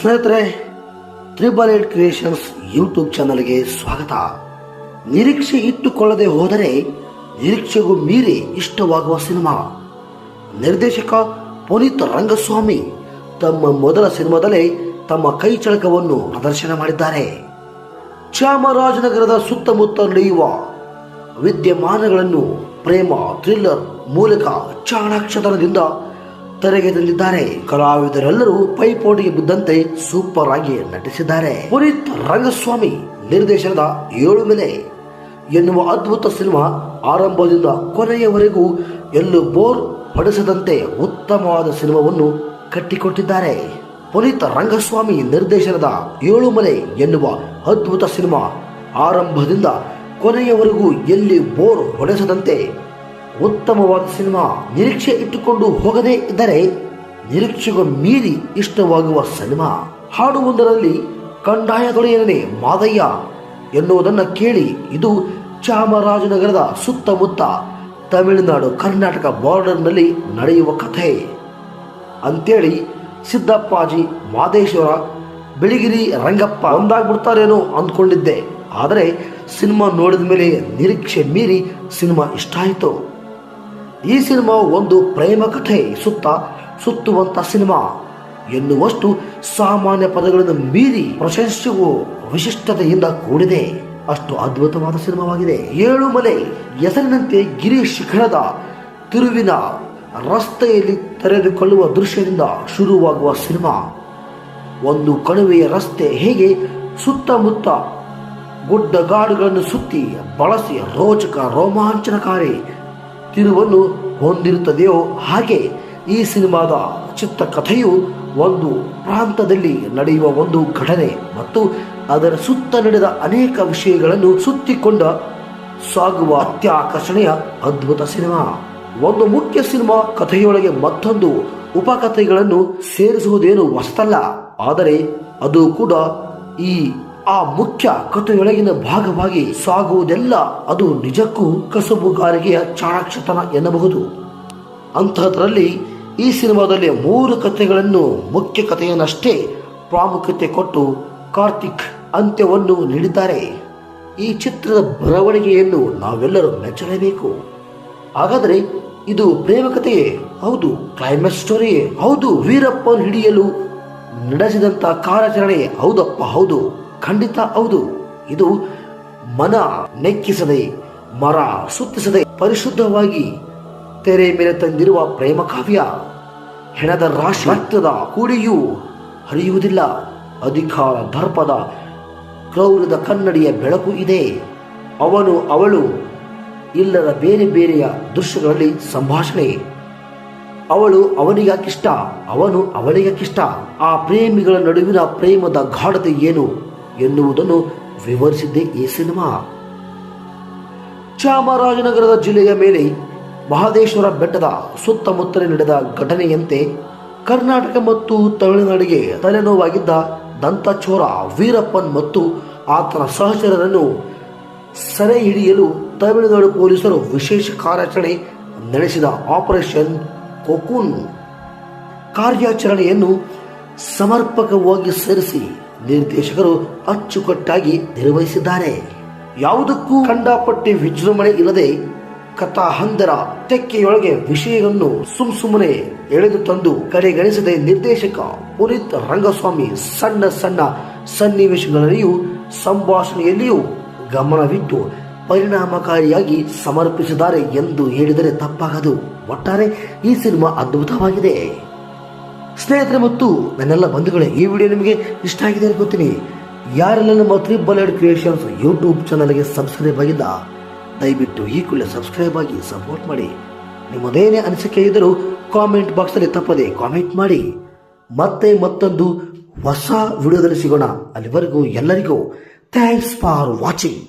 ಸ್ನೇಹಿತರೆ triple eight creations YouTube ಚಾನಲ್ಗೆ ಸ್ವಾಗತ. ನಿರೀಕ್ಷೆ ಇಟ್ಟುಕೊಳ್ಳದೆ ಹೋದರೆ ನಿರೀಕ್ಷೆಗೂ ಮೀರಿ ಇಷ್ಟವಾಗುವ ಸಿನಿಮಾ. ನಿರ್ದೇಶಕ ಪುನೀತ್ ರಂಗಸ್ವಾಮಿ ತಮ್ಮ ಮೊದಲ ಸಿನಿಮಾದಲ್ಲೇ ತಮ್ಮ ಕೈ ಚಳಕವನ್ನು ಪ್ರದರ್ಶನ ಮಾಡಿದ್ದಾರೆ. ಚಾಮರಾಜನಗರದ ಸುತ್ತಮುತ್ತ ನಡೆಯುವ ವಿದ್ಯಮಾನಗಳನ್ನು ಪ್ರೇಮ, ಥ್ರಿಲ್ಲರ್ ಮೂಲಕ ಚಾಣಾಕ್ಷತನದಿಂದ ತೆರೆಗೆ ತಂದಿದ್ದಾರೆ ಕಲಾವಿದರೆಲ್ಲರೂ ಪೈಪೋಟಿಗೆ ಬಿದ್ದಂತೆ ಸೂಪರ್ ಆಗಿ ನಟಿಸಿದ್ದಾರೆ. ಪುನೀತ್ ರಂಗಸ್ವಾಮಿ ನಿರ್ದೇಶನದ ಏಳು ಮೇಲೆ ಎನ್ನುವ ಅದ್ಭುತ ಸಿನಿಮಾ ಆರಂಭದಿಂದ ಕೊನೆಯವರೆಗೂ ಎಲ್ಲೂ ಬೋರ್ ಹೊಡೆಸದಂತೆ ಉತ್ತಮವಾದ ಸಿನಿಮಾವನ್ನು ಕಟ್ಟಿಕೊಟ್ಟಿದ್ದಾರೆ. ಪುನೀತ್ ರಂಗಸ್ವಾಮಿ ನಿರ್ದೇಶನದ ಏಳು ಮಲೆ ಎನ್ನುವ ಅದ್ಭುತ ಸಿನಿಮಾ ಆರಂಭದಿಂದ ಕೊನೆಯವರೆಗೂ ಎಲ್ಲಿ ಬೋರ್ ಹೊಡೆಸದಂತೆ ಉತ್ತಮವಾದ ಸಿನಿಮಾ ನಿರೀಕ್ಷೆ ಇಟ್ಟುಕೊಂಡು ಹೋಗದೇ ಇದ್ದರೆ ನಿರೀಕ್ಷೆಗೂ ಮೀರಿ ಇಷ್ಟವಾಗುವ ಸಿನಿಮಾ. ಹಾಡುವುದರಲ್ಲಿ ಕಂದಾಯದೊಡೆಯನೇ ಮಾದಯ್ಯ ಎನ್ನುವುದನ್ನು ಕೇಳಿ ಇದು ಚಾಮರಾಜನಗರದ ಸುತ್ತಮುತ್ತ ತಮಿಳುನಾಡು ಕರ್ನಾಟಕ ಬಾರ್ಡರ್ನಲ್ಲಿ ನಡೆಯುವ ಕಥೆ. ಅಂತೇಳಿ ಸಿದ್ದಪ್ಪಾಜಿ ಮಾದೇಶ್ವರ ಬಿಳಿಗಿರಿ ರಂಗಪ್ಪ ಒಂದಾಗ್ಬಿಡ್ತಾರೇನೋ ಅಂದ್ಕೊಂಡಿದ್ದೆ. ಆದರೆ ಸಿನಿಮಾ ನೋಡಿದ ಮೇಲೆ ನಿರೀಕ್ಷೆ ಮೀರಿ ಸಿನಿಮಾ ಇಷ್ಟ ಆಯಿತು. ಈ ಸಿನಿಮಾ ಒಂದು ಪ್ರೇಮ ಕಥೆ ಸುತ್ತ ಸುತ್ತುವಂತ ಸಿನಿಮಾ. ಎನ್ನುವಷ್ಟು ಸಾಮಾನ್ಯ ಪದಗಳನ್ನು ಮೀರಿ ಪ್ರಶಂಸೆಗೂ ವಿಶಿಷ್ಟತೆಯಿಂದ ಕೂಡಿದೆ. ಅಷ್ಟು ಅದ್ಭುತವಾದ ಸಿನಿಮಾವಾಗಿದೆ. ಏಳು ಮಲೆ, ಹೆಸರಿನಂತೆ ಗಿರಿ ಶಿಖರದ ತಿರುವಿನ ರಸ್ತೆಯಲ್ಲಿ ತೆರೆದುಕೊಳ್ಳುವ ದೃಶ್ಯದಿಂದ ಶುರುವಾಗುವ ಸಿನಿಮಾ. ಒಂದು ಕಣಿವೆಯ ರಸ್ತೆ ಹೇಗೆ ಸುತ್ತಮುತ್ತ ಗುಡ್ಡಗಾಡುಗಳನ್ನು ಸುತ್ತಿ ಬಳಸಿ ರೋಚಕ ರೋಮಾಂಚನಕಾರಿ ತಿರುವನ್ನು ಹೊಂದಿರುತ್ತದೆಯೋ ಹಾಗೆ ಈ ಸಿನಿಮಾದ ಚಿತ್ತ ಕಥೆಯು ಒಂದು ಪ್ರಾಂತದಲ್ಲಿ ನಡೆಯುವ ಒಂದು ಘಟನೆ ಮತ್ತು ಅದರ ಸುತ್ತ ನಡೆದ ಅನೇಕ ವಿಷಯಗಳನ್ನು ಸುತ್ತಿಕೊಂಡ ಸಾಗುವ ಅತ್ಯಾಕರ್ಷಣೆಯ ಅದ್ಭುತ ಸಿನಿಮಾ. ಒಂದು ಮುಖ್ಯ ಸಿನಿಮಾ ಕಥೆಯೊಳಗೆ ಮತ್ತೊಂದು ಉಪಕಥೆಗಳನ್ನು ಸೇರಿಸುವುದೇನು ಹೊಸತಲ್ಲ, ಆದರೆ ಅದು ಕೂಡ ಈ ಆ ಮುಖ್ಯ ಕಥೆಯೊಳಗಿನ ಭಾಗವಾಗಿ ಸಾಗುವುದೆಲ್ಲ ಅದು ನಿಜಕ್ಕೂ ಕಸಬುಗಾರಿಕೆಯ ಚಾಣಾಕ್ಷತನ ಎನ್ನಬಹುದು. ಅಂತಹದರಲ್ಲಿ ಈ ಸಿನಿಮಾದಲ್ಲಿ ಮೂರು ಕಥೆಗಳನ್ನು ಮುಖ್ಯ ಕಥೆಯನ್ನಷ್ಟೇ ಪ್ರಾಮುಖ್ಯತೆ ಕೊಟ್ಟು ಕಾರ್ತಿಕ್ ಅಂತ್ಯವನ್ನು ನೀಡಿದ್ದಾರೆ. ಈ ಚಿತ್ರದ ಬರವಣಿಗೆಯನ್ನು ನಾವೆಲ್ಲರೂ ಮೆಚ್ಚಲೇಬೇಕು. ಹಾಗಾದರೆ ಇದು ಪ್ರೇಮ ಕಥೆಯೇ? ಹೌದು. ಕ್ಲೈಮ್ಯಾಕ್ಸ್ ಸ್ಟೋರಿಯೇ? ಹೌದು. ವೀರಪ್ಪನ ಹಿಡಿಯಲು ನಡೆಸಿದಂಥ ಕಾರ್ಯಾಚರಣೆ ಹೌದಪ್ಪ, ಹೌದು. ಖಂಡಿತ ಹೌದು. ಇದು ಮನ ನೆಕ್ಕಿಸದೆ, ಮರ ಸುತ್ತಿಸದೆ, ಪರಿಶುದ್ಧವಾಗಿ ತೆರೆ ಮೇಲೆ ತಂದಿರುವ ಪ್ರೇಮ ಕಾವ್ಯ. ಹೆಣದ ರಾಶಿ ರಕ್ತದ ಕೂಡಿಯೂ ಹರಿಯುವುದಿಲ್ಲ. ಅಧಿಕಾರ ದರ್ಪದ ಕ್ರೌರದ ಕನ್ನಡಿಯ ಬೆಳಕು ಇದೆ. ಅವನು ಅವಳು, ಇಲ್ಲದ ಬೇರೆ ಬೇರೆಯ ದೃಶ್ಯಗಳಲ್ಲಿ ಸಂಭಾಷಣೆ. ಅವಳು ಅವನಿಗಾಕಿಷ್ಟ, ಅವನು ಅವಳಿಗಾಕಿಷ್ಟ. ಆ ಪ್ರೇಮಿಗಳ ನಡುವಿನ ಪ್ರೇಮದ ಗಾಢತೆ ಏನು? ಎನ್ನುವುದನ್ನು ವಿವರಿಸಿದ್ದೇ ಈ ಸಿನಿಮಾ. ಚಾಮರಾಜನಗರದ ಜಿಲ್ಲೆಯ ಮೇಲೆ ಮಹದೇಶ್ವರ ಬೆಟ್ಟದ ಸುತ್ತಮುತ್ತಲೇ ನಡೆದ ಘಟನೆಯಂತೆ ಕರ್ನಾಟಕ ಮತ್ತು ತಮಿಳುನಾಡಿಗೆ ತಲೆನೋವಾಗಿದ್ದ ದಂತಚೋರ ವೀರಪ್ಪನ್ ಮತ್ತು ಆತನ ಸಹಚರರನ್ನು ಸೆರೆ ಹಿಡಿಯಲು ತಮಿಳುನಾಡು ಪೊಲೀಸರು ವಿಶೇಷ ಕಾರ್ಯಾಚರಣೆ ನಡೆಸಿದ ಆಪರೇಷನ್ ಕೊಕೂನ್. ಕಾರ್ಯಾಚರಣೆಯನ್ನು ಸಮರ್ಪಕವಾಗಿ ಸೇರಿಸಿ ನಿರ್ದೇಶಕರು ಅಚ್ಚುಕಟ್ಟಾಗಿ ನಿರ್ವಹಿಸಿದ್ದಾರೆ. ಯಾವುದಕ್ಕೂ ಕಂಡಾಪಟ್ಟಿ ವಿಜೃಂಭಣೆ ಇಲ್ಲದೆ ಕಥಾ ಹಂದರ ತೆಕ್ಕೆಯೊಳಗೆ ವಿಷಯವನ್ನು ಸುಮ್ ಸುಮ್ಮನೆ ಎಳೆದು ತಂದು ಕಡೆಗಣಿಸದೆ ನಿರ್ದೇಶಕ ಪುನೀತ್ ರಂಗಸ್ವಾಮಿ ಸಣ್ಣ ಸಣ್ಣ ಸನ್ನಿವೇಶಗಳಲ್ಲಿಯೂ ಸಂಭಾಷಣೆಯಲ್ಲಿಯೂ ಗಮನವಿಟ್ಟು ಪರಿಣಾಮಕಾರಿಯಾಗಿ ಸಮರ್ಪಿಸಿದ್ದಾರೆ ಎಂದು ಹೇಳಿದರೆ ತಪ್ಪಾಗದು. ಒಟ್ಟಾರೆ ಈ ಸಿನಿಮಾ ಅದ್ಭುತವಾಗಿದೆ. ಸ್ನೇಹಿತರೆ, ಮತ್ತು ನನ್ನೆಲ್ಲ ಬಂಧುಗಳೇ, ಈ ವಿಡಿಯೋ ನಿಮಗೆ ಇಷ್ಟ ಆಗಿದೆ ಅನ್ಕೋತೀನಿ. ಯಾರೆಲ್ಲ ನಮ್ಮ ತ್ರಿಬಲ್ ಏಡ್ ಕ್ರಿಯೇಷನ್ಸ್ ಯೂಟ್ಯೂಬ್ ಚಾನಲ್ಗೆ ಸಬ್ಸ್ಕ್ರೈಬ್ ಆಗಿದ್ದ ದಯವಿಟ್ಟು ಈ ಕೂಡಲೇ ಸಬ್ಸ್ಕ್ರೈಬ್ ಆಗಿ ಸಪೋರ್ಟ್ ಮಾಡಿ. ನಿಮ್ಮದೇನೇ ಅನಿಸಿಕೆ ಇದ್ದರೂ ಕಾಮೆಂಟ್ ಬಾಕ್ಸಲ್ಲಿ ತಪ್ಪದೆ ಕಾಮೆಂಟ್ ಮಾಡಿ. ಮತ್ತೆ ಮತ್ತೊಂದು ಹೊಸ ವಿಡಿಯೋದಲ್ಲಿ ಸಿಗೋಣ. ಅಲ್ಲಿವರೆಗೂ ಎಲ್ಲರಿಗೂ ಥ್ಯಾಂಕ್ಸ್ ಫಾರ್ ವಾಚಿಂಗ್